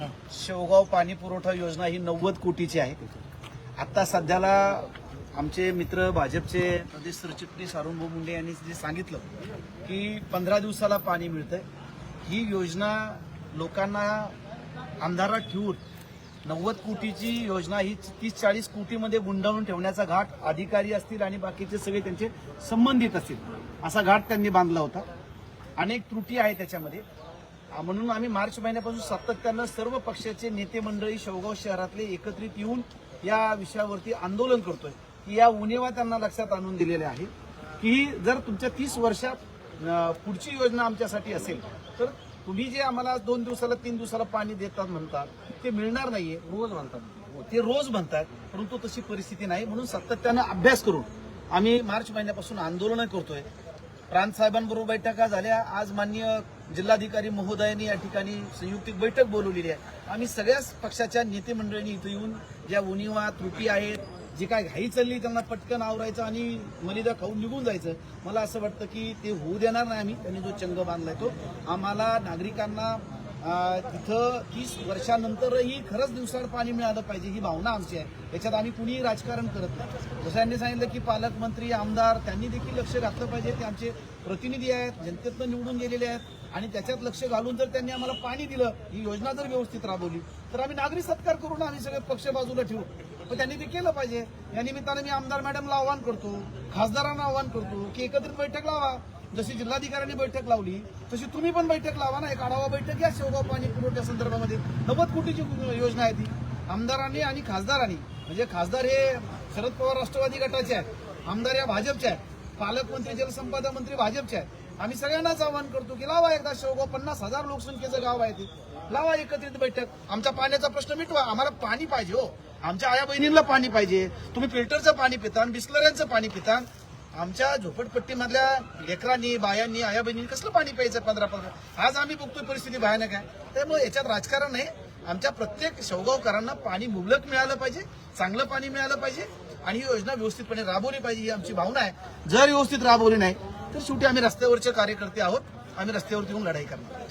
शेवगाव पाणी पुरवठा योजना ही नव्वद कोटीची आहे. आता सध्याला आमचे मित्र भाजपचे प्रदेश सरचिटणीस अरुण भाऊ मुंडे यांनी जे सांगितलं की पंधरा दिवसाला पाणी मिळतंय. ही योजना लोकांना अंधारात ठेवून नव्वद कोटीची योजना ही तीस चाळीस कोटीमध्ये गुंडाळून ठेवण्याचा घाट अधिकारी असतील आणि बाकीचे सगळे त्यांचे संबंधित असतील असा घाट त्यांनी बांधला होता. अनेक त्रुटी आहे त्याच्यामध्ये. म्हणून आम्ही मार्च महिन्यापासून सातत्यानं सर्व पक्षाचे नेते मंडळी शेवगाव शहरातले एकत्रित येऊन या विषयावरती आंदोलन करतोय की या उणेवा त्यांना लक्षात आणून दिलेल्या आहे की जर तुमच्या तीस वर्षात पुढची योजना आमच्यासाठी असेल तर तुम्ही जे आम्हाला दोन दिवसाला तीन दिवसाला पाणी देतात म्हणतात ते मिळणार नाहीये. रोज म्हणतात. ते रोज म्हणतात परंतु तशी परिस्थिती नाही म्हणून सातत्यानं अभ्यास करून आम्ही मार्च महिन्यापासून आंदोलनं करतोय. प्रांत साहेबांबरोबर बैठका झाल्या आज माननीय जिल्हाधिकारी महोदयांनी या ठिकाणी संयुक्तिक बैठक बोलवलेली आहे. आम्ही सगळ्याच पक्षाच्या नेतेमंडळींनी इथं येऊन ज्या उणीवा त्रुटी आहेत जी काय घाई चालली त्यांना पटकन आवरायचं आणि मलिदा खाऊन निघून जायचं. मला असं वाटतं की ते होऊ देणार नाही आम्ही. त्यांनी जो चंग बांधलाय तो. आम्हाला नागरिकांना तिथं तीस वर्षानंतरही खरंच दिवसाड पाणी मिळालं पाहिजे ही भावना आमची आहे. याच्यात आम्ही कुणीही राजकारण करत नाही. जसं यांनी सांगितलं की पालकमंत्री आमदार त्यांनी देखील लक्ष घातलं पाहिजे. ते आमचे प्रतिनिधी आहेत जनतेतनं निवडून गेलेले आहेत. आणि त्याच्यात लक्ष घालून जर त्यांनी आम्हाला पाणी दिलं ही योजना जर व्यवस्थित राबवली तर आम्ही नागरी सत्कार करून आम्ही सगळे पक्ष बाजूला ठेवू. पण त्यांनी ते केलं पाहिजे. या निमित्तानं मी आमदार मॅडमला आव्हान करतो खासदारांना आव्हान करतो की एकत्रित बैठक लावा. जशी जिल्हाधिकाऱ्यांनी बैठक लावली तशी तुम्ही पण बैठक लावा ना. एक आढावा बैठक या शेवगाव पाणी पुरवठ्या संदर्भामध्ये. नव्वद कोटीची योजना आहे ती. आमदारांनी आणि खासदारांनी म्हणजे खासदार हे शरद पवार राष्ट्रवादी गटाचे आहेत आमदार या भाजपचे आहेत पालकमंत्री जलसंपदा मंत्री भाजपचे आहेत. आम्ही सगळ्यांनाच आवाहन करतो की लावा एकदा शेवगाव पन्नास हजार लोकसंख्येचं गाव आहे ते. लावा एकत्रित बैठक. आमचा पाण्याचा प्रश्न मिटवा. आम्हाला पाणी पाहिजे हो. आमच्या आया बहिणींना पाणी पाहिजे. तुम्ही फिल्टरचं पाणी पितान बिस्लऱ्यांचं पाणी पितान आमच्या झोपडपट्टीमधल्या लेकरांनी बायांनी आया बहिणींनी कसलं पाणी प्यायचं पंधरा पंधरा? आज आम्ही बघतोय परिस्थिती भयानक आहे. त्यामुळे याच्यात राजकारण आहे आमच्या प्रत्येक शेवगावकरांना पाणी मुबलक मिळालं पाहिजे चांगलं पाणी मिळालं पाहिजे आणि ही योजना व्यवस्थितपणे राबवली पाहिजे ही आमची भावना आहे. जर व्यवस्थित राबवली नाही तर शेवटी आम्ही रस्त्यावरचे कार्यकर्ते आहोत. आम्ही रस्त्यावरती येऊन लढाई करणार.